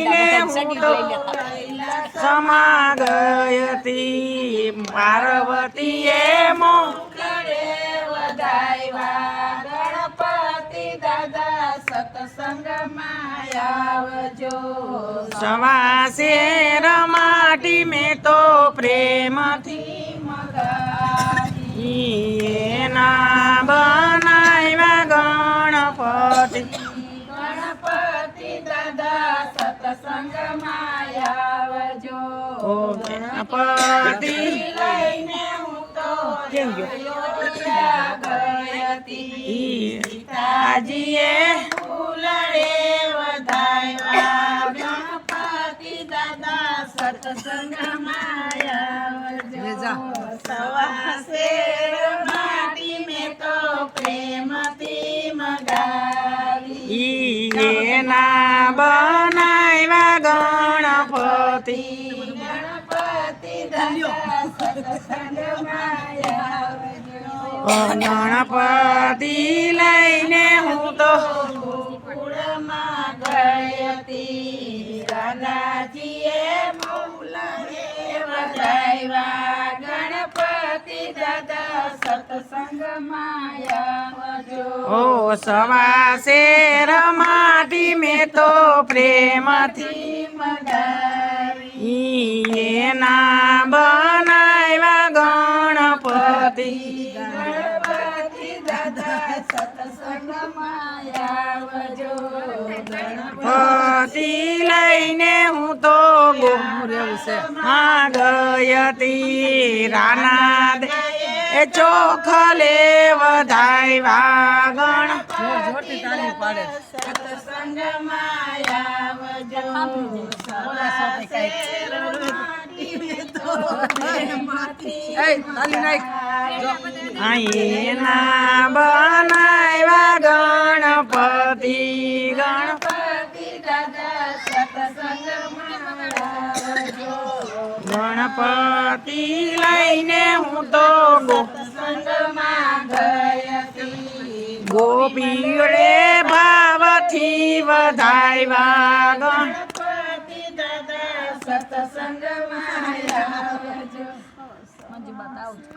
લઈને સમા ગયતી પાર્વતીએ મોકળે વધાવ્યા ગણપતિ દાદા સત્સંગમાં માયાવજો સવાસે રમાટી મેં તો પ્રેમથી મગાવી એના બનાવ્યા ગણપતિ સત્સંગમાં આવજો ઓ ગણપતિ લઈને હું તો કેમ ગઈ સીતાજીએ ફૂલડે વધાવ્યા ગણપતિ દાદા સત્સંગમાં આવજો સવા માટી મેં તો પ્રેમથી મગાવી. ના બનાવ્યા ગણપતિ લઈને હું તો ગોકુળમાં ગઈ હતી દાદાજીએ મૌલને વધાવ્યા ગણપતિ દાદા સત્સંગમાં આવજો ઓ સવા શેર માટી મેં તો પ્રેમથી મગાવી એના ગણપતિ દાદા ગણપતિ લઈને હું તો ગોમાં ગઈ હતી રાના દે એ ચોખલે આવજો સવા શેર માટી તો બનાવ્યા ગણપતિ ગણપતિ દાદા ગણપતિ લઈને હું તો ગોસંગમાં ગઈ ભાવથી વધાવ્યા ગણપતિ દાદા સત્સંગમાં આવજો